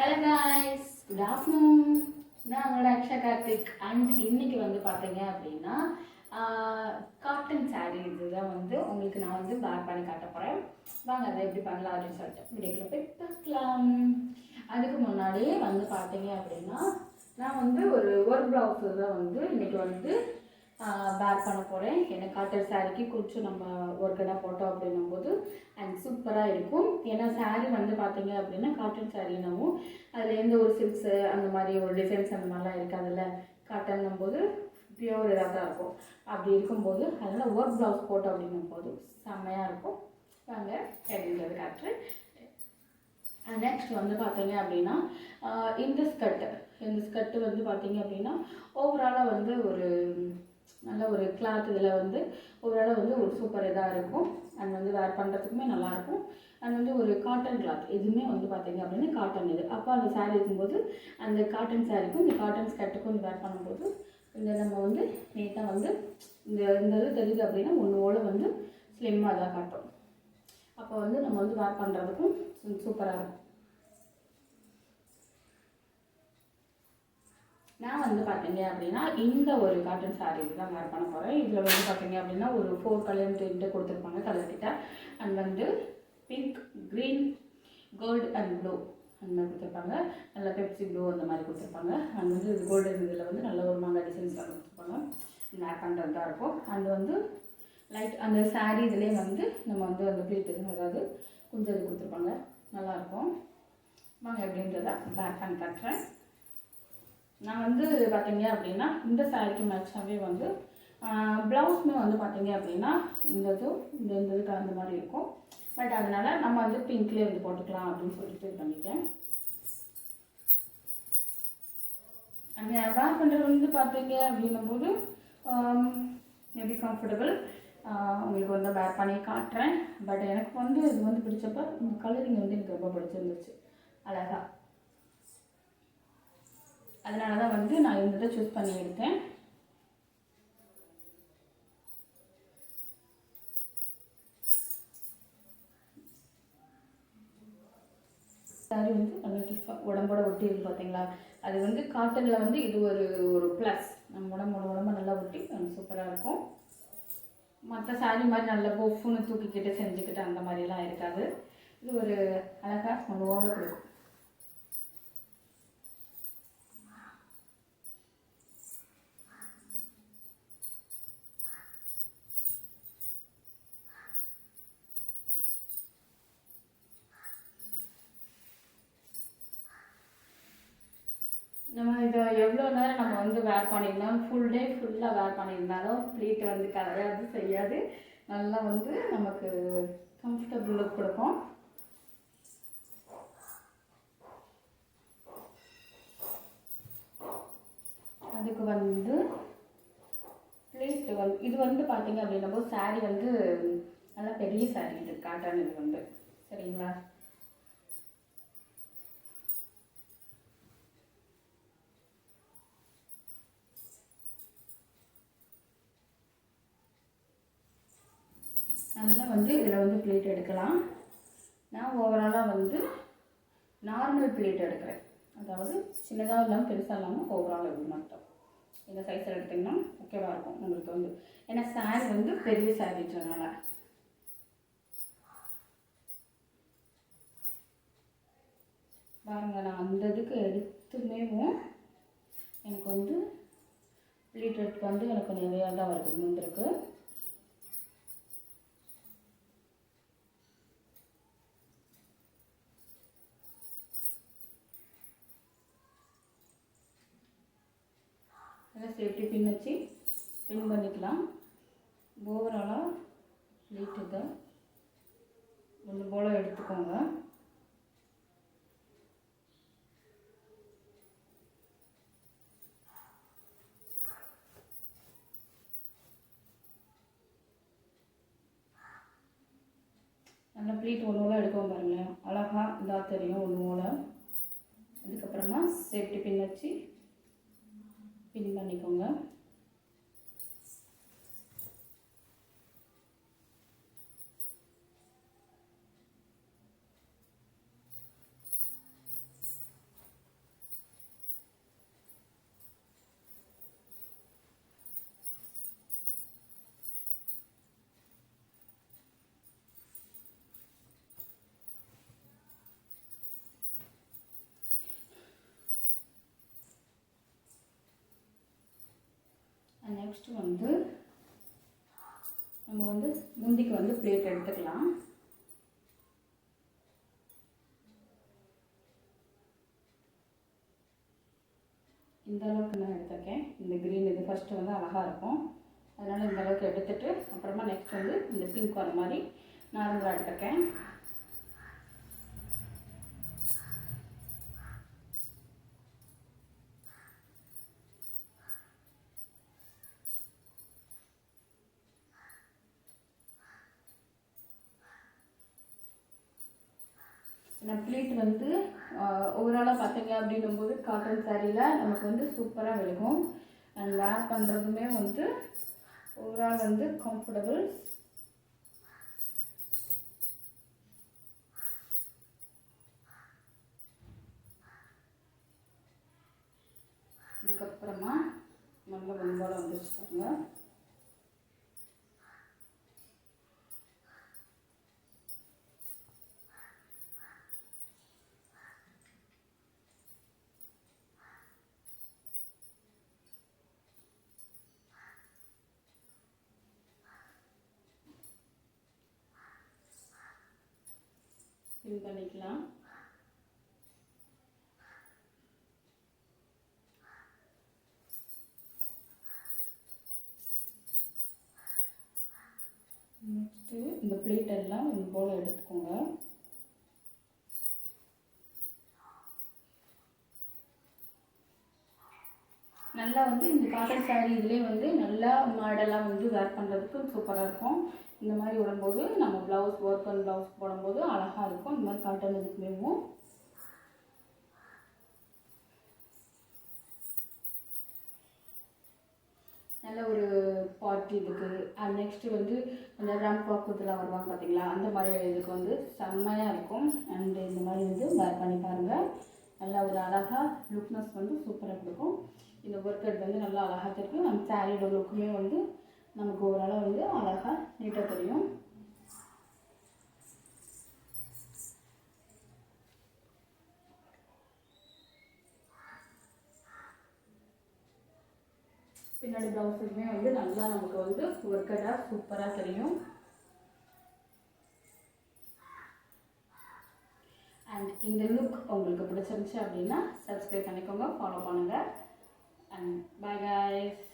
Hello guys good afternoon நான் உங்களோட Aqsa Karthik. And இன்னைக்கு வந்து பார்த்தீங்க அப்படின்னா காட்டன் சாரீ இதுதான் வந்து உங்களுக்கு நான் வந்து பேர் பண்ணி காட்ட போகிறேன் வாங்க அதை எப்படி பண்ணலாம் அப்படின்னு சொல்லிட்டு வீடியோக்குள்ள போய் பார்க்கலாம். அதுக்கு முன்னாடியே வந்து பார்த்தீங்க அப்படின்னா நான் வந்து ஒரு ஒர்க் ப்ளவுஸு தான் வந்து இன்னைக்கு வந்து பேர் பண்ண போகிறேன் ஏன்னா காட்டன் சாரிக்கு கொஞ்சம் நம்ம ஒர்க்கடாக போட்டோம் அப்படின்னும் போது அண்ட் சூப்பராக இருக்கும். ஏன்னா saree வந்து பார்த்தீங்க அப்படின்னா காட்டன் சாரினாவும் அதில் எந்த ஒரு சில்க்ஸு அந்த மாதிரி ஒரு டிசைன்ஸ் அந்த மாதிரிலாம் இருக்காதுல்ல? காட்டன்னும் போது பியூர் இதாக தான் இருக்கும். அப்படி இருக்கும்போது அதனால் ஒர்க் ப்ளவுஸ் போட்டோம் அப்படின்னும் போது செம்மையாக இருக்கும். வாங்க எப்படின்றது காட்டுறேன். நெக்ஸ்ட் வந்து பார்த்தீங்க அப்படின்னா இந்த ஸ்கர்ட்டு இந்த ஸ்கர்ட்டு வந்து பார்த்தீங்க அப்படின்னா ஓவராலாக வந்து ஒரு நல்ல ஒரு கிளாத் இதில் வந்து ஓரளவு வந்து ஒரு சூப்பர் இதாக இருக்கும். அண்ட் வந்து வேர் பண்ணுறதுக்குமே நல்லாயிருக்கும் அண்ட் வந்து ஒரு காட்டன் கிளாத் எதுவுமே வந்து பார்த்தீங்க அப்படின்னா காட்டன் இது. அப்போ அந்த சாரீ இருக்கும்போது அந்த காட்டன் சாரீக்கும் இந்த காட்டன் ஸ்கர்ட்டுக்கும் வேர் பண்ணும்போது இந்த நம்ம வந்து நீட்டாக வந்து இந்த இந்த இது தெரியுது அப்படின்னா ஒன்று வந்து ஸ்லிம்மாக தான் காட்டும். அப்போ வந்து நம்ம வந்து வேர் பண்ணுறதுக்கும் சூப்பராக இருக்கும். நான் வந்து பார்த்தீங்க அப்படின்னா இந்த ஒரு காட்டன் சாரீ தான் வேர் பண்ண போகிறேன் இதில் வந்து பார்த்தீங்க அப்படின்னா ஒரு ஃபோர் கலர் டென்ட்டு கொடுத்துருப்பாங்க கலர் கிட்ட. அண்ட் வந்து pink green gold and blue அந்த மாதிரி கொடுத்துருப்பாங்க. நல்ல பெப்சி ப்ளூ அந்த மாதிரி கொடுத்துருப்பாங்க. அண்ட் வந்து கோல்டன் இதில் வந்து நல்ல ஒரு மாங்காய் டிசைன்ஸ்லாம் கொடுத்துருப்பாங்க. வேர் பண்ணுறது தான் இருக்கும். அண்ட் வந்து லைட் அந்த சாரீ இதுலேயே வந்து நம்ம வந்து அந்த ப்ளீட் அதாவது கொஞ்சம் இது கொடுத்துருப்பாங்க. நல்லாயிருக்கும் வாங்க எப்படின்றத பேக் பண்ணி காட்டுறேன். நான் வந்து பார்த்தீங்க அப்படின்னா இந்த சாரீக்கு மேட்சாகவே வந்து ப்ளவுஸுமே வந்து பார்த்தீங்க அப்படின்னா இந்த இது இந்த இந்த இது கலந்த மாதிரி இருக்கும். பட் அதனால் நம்ம வந்து பிங்க்லேயே வந்து போட்டுக்கலாம் அப்படின்னு சொல்லிட்டு இது பண்ணிட்டேன். அங்கே வேர் பண்ணுறது வந்து பார்த்தீங்க அப்படின்னும் போது மேபி கம்ஃபர்டபுள் உங்களுக்கு வந்து வேர் பண்ணி காட்டுறேன். பட் எனக்கு வந்து இது வந்து பிடிச்சப்ப இந்த கலரிங் வந்து எனக்கு ரொம்ப பிடிச்சிருந்துச்சு. அழகா. அதனால தான் வந்து நான் இந்த இதை சூஸ் பண்ணி எடுத்தேன். சாரி வந்து நல்லா உடம்போட ஒட்டி இருக்கு பார்த்தீங்களா அது வந்து காட்டனில் வந்து இது ஒரு ஒரு ப்ளஸ் நம்ம உடம்போட உடம்பு நல்லா ஒட்டி சூப்பராக இருக்கும். மற்ற சாரி மாதிரி நல்லா பொஃப்னு தூக்கிக்கிட்டு செஞ்சுக்கிட்டு அந்த மாதிரிலாம் இருக்காது. இது ஒரு அழகாக நம்ம கொடுக்கும். எவ்வளோ நேரம் நம்ம வந்து வேர் பண்ணியிருந்தாலும் ஃபுல் டே ஃபுல்லாக வேர் பண்ணியிருந்தாலும் ப்ளீட் வந்து கரையாது செய்யாது. நல்லா வந்து நமக்கு கம்ஃபர்டபுள் லுக் கொடுக்கும். அதுக்கு வந்து ப்ளீட் வந்து இது வந்து பார்த்தீங்க அப்படின்னும் போது saree வந்து நல்லா பெரிய saree இது காட்டன் இது வந்து. சரிங்களா? வந்து இதில் வந்து பிளேட் எடுக்கலாம். நான் ஓவராலாக வந்து நார்மல் பிளேட் எடுக்கிறேன். அதாவது சின்னதாக இல்லாமல் பெருசாக இல்லாமல் ஓவரால் இது மட்டும். இந்த சைஸில் எடுத்திங்கன்னா ஓகேவாக இருக்கும் உங்களுக்கு வந்து. ஏன்னா சாரி வந்து பெரிய சாரின்றதுனால பாருங்கள் நான் அந்த இதுக்கு எடுத்துமேவும் எனக்கு வந்து பிளீட் எடுத்து வந்து எனக்கு நிறையா தான் வருது முந்திருக்கு. நல்லா சேஃப்டி பின் வச்சு பின் பண்ணிக்கலாம். ஓவராலாக லைட் இதை ஒன்று போல் எடுத்துக்கோங்க. நல்லா ப்ளீட் ஒன்று போல் எடுக்கோம் பாருங்களேன். அழகாக இதாக தெரியும் ஒன்று போல் அதுக்கப்புறமா சேஃப்டி பின் வச்சு பின் பண்ணிக்கோங்க. நெக்ஸ்ட்டு வந்து நம்ம வந்து முந்திக்கு வந்து பிளேட் எடுத்துக்கலாம். இந்த அளவுக்கு நான் எடுத்துருக்கேன். இந்த க்ரீன் இது ஃபஸ்ட்டு வந்து அழகாக இருக்கும். அதனால் இந்த அளவுக்கு எடுத்துகிட்டு அப்புறமா நெக்ஸ்ட் வந்து இந்த பிங்க் வர மாதிரி நார்மலாக எடுத்துருக்கேன். இந்த ப்ளீட் வந்து ஓவராலாக பார்த்தீங்க அப்படின்னும்போது காட்டன் சாரியில் நமக்கு வந்து சூப்பராக விழுகும். அண்ட் வேர் பண்ணுறதுமே வந்து ஓவரால் வந்து கம்ஃபர்டபுள் இதுக்கப்புறமா நல்ல வெண்பாலம் வந்துச்சு பாருங்கள் பின் பண்ணிக்கலாம். நெக்ஸ்ட்டு இந்த பிளேட் எல்லாம் இது போல் எடுத்துக்கோங்க. நல்லா வந்து இந்த காட்டன் சாரீ இதுலேயே வந்து நல்லா மாடலாக வந்து வேர் பண்ணுறதுக்கு சூப்பராக இருக்கும். இந்த மாதிரி விடும்போது நம்ம ப்ளவுஸ் ஒர்க் அண்ட் ப்ளவுஸ் போடும்போது அழகாக இருக்கும். இந்த மாதிரி காட்டன் இதுக்குமேவும் நல்ல ஒரு பார்ட்டி இதுக்கு. அது நெக்ஸ்ட்டு வந்து அந்த ரம் பக்கத்தில் வருவாங்க பார்த்தீங்களா அந்த மாதிரி இதுக்கு வந்து செம்மையாக இருக்கும். அண்டு இந்த மாதிரி வந்து வேர் பண்ணி பாருங்கள் நல்லா ஒரு அழகாக லுக்னஸ் வந்து சூப்பராக கொடுக்கும். இந்த ஒர்க் எடுத்து வந்து நல்லா அழகாக தெரியும். நம்ம சாரியோட லுக்குமே வந்து நமக்கு ஓரளவு வந்து அழகாக நீட்டாக தெரியும். பின்னாடி ப்ளவுஸுக்குமே வந்து நல்லா நமக்கு வந்து ஒர்க்கடாக சூப்பராக தெரியும். அண்ட் இந்த லுக் உங்களுக்கு பிடிச்சிருந்துச்சு அப்படின்னா சப்ஸ்கிரைப் பண்ணிக்கோங்க ஃபாலோ பண்ணுங்கள் அண்ட் பாய் guys.